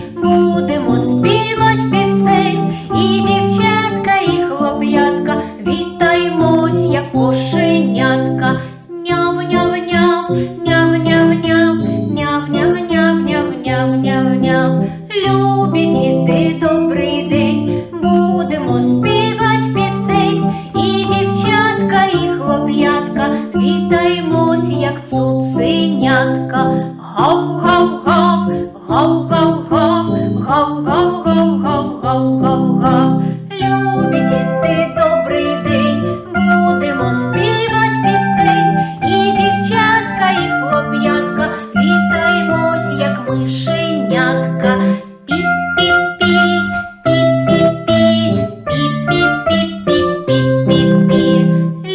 Bye. Мишенятка. Пі-пі-пі, пі-пі-пі, пі-пі-пі-пі-пі-пі-пі.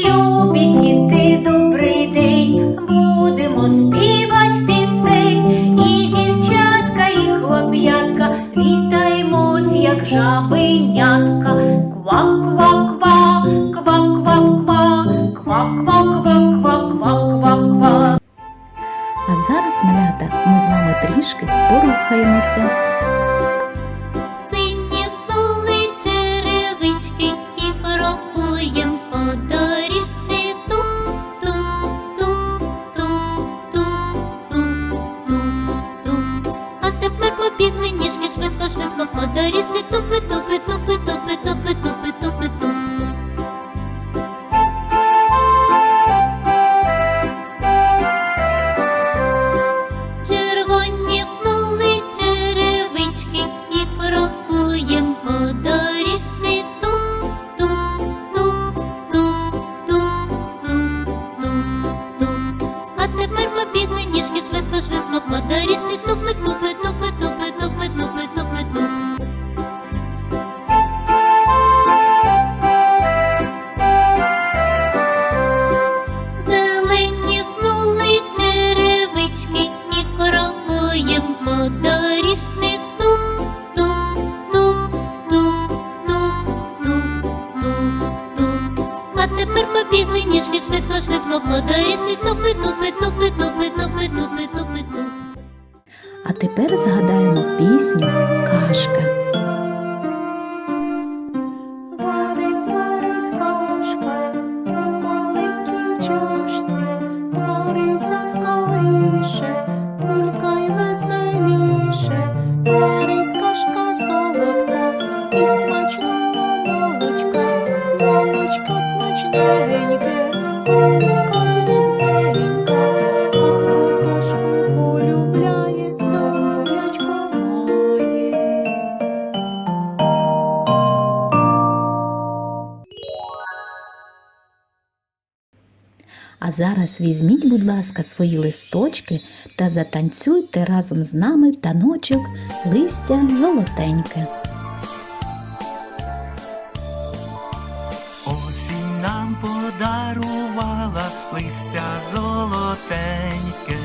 Любі діти, добрий день, будемо співать пісень, і дівчатка, і хлоп'ятка, вітаймось, як жабенятка. зараз, малята, ми з вами трішки порухаємося. Сині взули і крокуєм по доріжці Тум-тум-тум-тум-тум-тум-тум. А тепер побігли ніжки швидко, швидко по тупи-тупи-тупи. Ніжки швидко, швидко по доріжці тупи, тупи, тупи, тупи, тупи, тупи, тупи. А тепер згадаємо пісню Кашка. Варись, варись, кашка, у маленькій чашці, варися скоріше, булькай веселіше, варись кашка солодка, А зараз візьміть, будь ласка, свої листочки та затанцюйте разом з нами таночок листя золотеньке. Осінь нам подарувала листя золотеньке,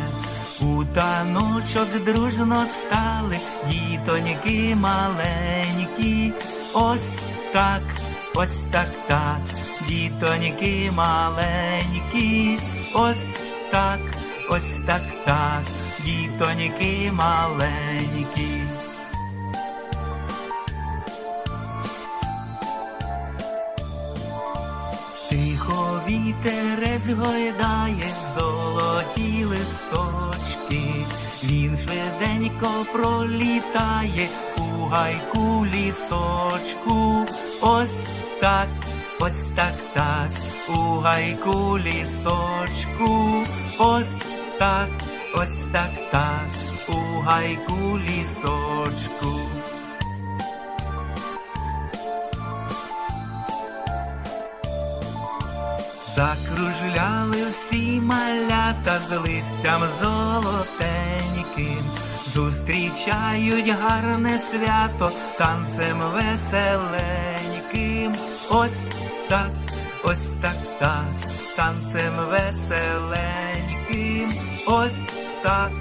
у таночок дружно стали дітоньки маленькі. Ось так, ось так, так, дітоньки маленькі, ось так, ось так, так, дітоньки маленькі. Вітерець гойдає золоті листочки, він швиденько пролітає у гайку лісочку. Ось так, ось так, так, у гайку лісочку. Ось так, ось так, так, у гайку лісочку. Закружляли всі малята з листям золотеньким, зустрічають гарне свято танцем веселеньким. Ось так, ось так, так, танцем веселеньким. Ось так,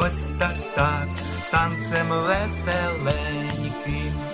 ось так, так, танцем веселеньким.